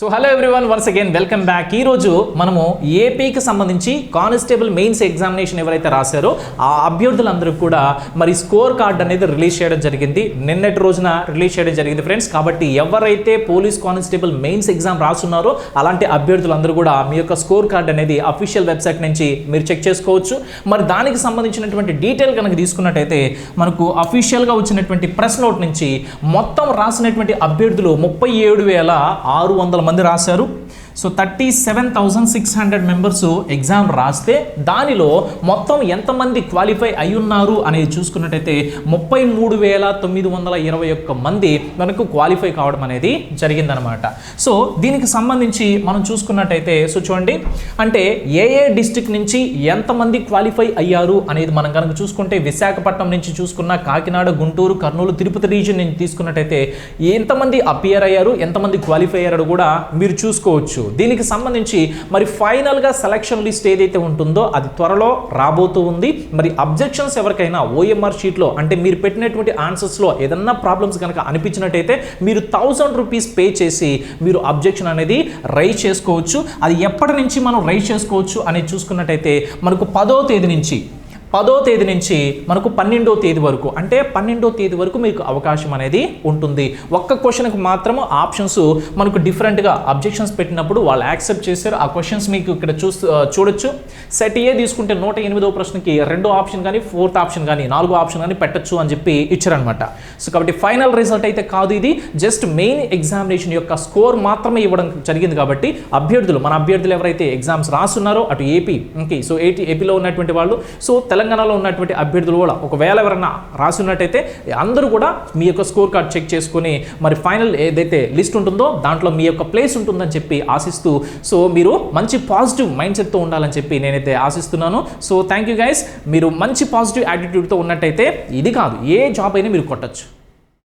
So hello everyone once again welcome back ఈ రోజు మనము ఏపీకి సంబంధించి కానిస్టేబుల్ మెయిన్స్ ఎగ్జామినేషన్ ఎవరైతే రాశారో ఆ అభ్యర్థులందరూ కూడా మరి స్కోర్ కార్డ్ అనేది రిలీజ్ చేయడం జరిగింది. నిన్నటి రోజున రిలీజ్ చేయడం జరిగింది ఫ్రెండ్స్ కాబట్టి ఎవరైతే పోలీస్ కానిస్టేబుల్ మెయిన్స్ ఎగ్జామ్ రాస్తున్నారో అలాంటి అభ్యర్థులందరూ కూడా మీ యొక్క స్కోర్ కార్డ్ అనేది అఫీషియల్ వెబ్సైట్ నుంచి మీరు చెక్ చేసుకోవచ్చు. మరి దానికి సంబంధించినటువంటి డీటెయిల్ కనుక తీసుకున్నట్టయితే మనకు అఫీషియల్గా వచ్చినటువంటి ప్రెస్ నోట్ నుంచి మొత్తం రాసినటువంటి అభ్యర్థులు ముప్పై ఏడు వేల ఆరు వందల మంది రాశారు. So thirty seven thousand six hundred members exam రాస్తే దానిలో మొత్తం ఎంతమంది క్వాలిఫై అయి ఉన్నారు అనేది చూసుకున్నట్టయితే ముప్పై మూడు వేల తొమ్మిది వందల ఇరవై ఒక్క మంది మనకు క్వాలిఫై కావడం అనేది జరిగిందనమాట సో దీనికి సంబంధించి మనం చూసుకున్నట్టయితే సో చూడండి అంటే ఏ ఏ డిస్టిక్ నుంచి ఎంతమంది క్వాలిఫై అయ్యారు అనేది మనం కనుక చూసుకుంటే విశాఖపట్నం నుంచి చూసుకున్న కాకినాడ గుంటూరు కర్నూలు తిరుపతి రీజియన్ నుంచి తీసుకున్నట్టయితే ఎంతమంది అపియర్ అయ్యారు ఎంతమంది క్వాలిఫై అయ్యారు కూడా మీరు చూసుకోవచ్చు. దీనికి సంబంధించి మరి ఫైనల్గా సెలక్షన్ లిస్ట్ ఏదైతే ఉంటుందో అది త్వరలో రాబోతూ ఉంది. మరి అబ్జెక్షన్స్ ఎవరికైనా ఓఎంఆర్ షీట్లో అంటే మీరు పెట్టినటువంటి ఆన్సర్స్లో ఏదన్నా ప్రాబ్లమ్స్ కనుక అనిపించినట్టయితే మీరు థౌజండ్ రూపీస్ పే చేసి మీరు అబ్జెక్షన్ అనేది రైజ్ చేసుకోవచ్చు. అది ఎప్పటి నుంచి మనం రైజ్ చేసుకోవచ్చు అనేది చూసుకున్నట్టయితే మనకు పదో తేదీ నుంచి పదో తేదీ నుంచి మనకు పన్నెండో తేదీ వరకు అంటే పన్నెండో తేదీ వరకు మీకు అవకాశం అనేది ఉంటుంది. ఒక్క క్వశ్చన్కి మాత్రం ఆప్షన్స్ మనకు డిఫరెంట్గా అబ్జెక్షన్స్ పెట్టినప్పుడు వాళ్ళు యాక్సెప్ట్ చేశారు. ఆ క్వశ్చన్స్ మీకు ఇక్కడ చూస్తూ చూడొచ్చు. సెట్ ఏ తీసుకుంటే నూట ఎనిమిదో ప్రశ్నకి రెండో ఆప్షన్ కానీ ఫోర్త్ ఆప్షన్ కానీ నాలుగో ఆప్షన్ కానీ పెట్టచ్చు అని చెప్పి ఇచ్చారనమాట సో కాబట్టి ఫైనల్ రిజల్ట్ అయితే కాదు ఇది. జస్ట్ మెయిన్ ఎగ్జామినేషన్ యొక్క స్కోర్ మాత్రమే ఇవ్వడం జరిగింది కాబట్టి అభ్యర్థులు మన అభ్యర్థులు ఎవరైతే ఎగ్జామ్స్ రాస్తున్నారో అటు ఏపీ ఓకే సో ఏటీ ఏపీలో ఉన్నటువంటి వాళ్ళు. సో తెలంగాణలో ఉన్నటువంటి అభ్యర్థులు కూడా ఒకవేళ ఎవరైనా రాసున్నట్టయితే అందరూ కూడా మీ యొక్క స్కోర్ కార్డ్ చెక్ చేసుకుని మరి ఫైనల్ ఏదైతే లిస్ట్ ఉంటుందో దాంట్లో మీ యొక్క ప్లేస్ ఉంటుందని చెప్పి ఆశిస్తూ సో మీరు మంచి పాజిటివ్ మైండ్ సెట్తో ఉండాలని చెప్పి నేనైతే ఆశిస్తున్నాను. సో థ్యాంక్ యూ గైస్ మీరు మంచి పాజిటివ్ యాటిట్యూడ్తో ఉన్నట్టయితే ఇది కాదు ఏ జాబ్ అయినా మీరు కొట్టచ్చు.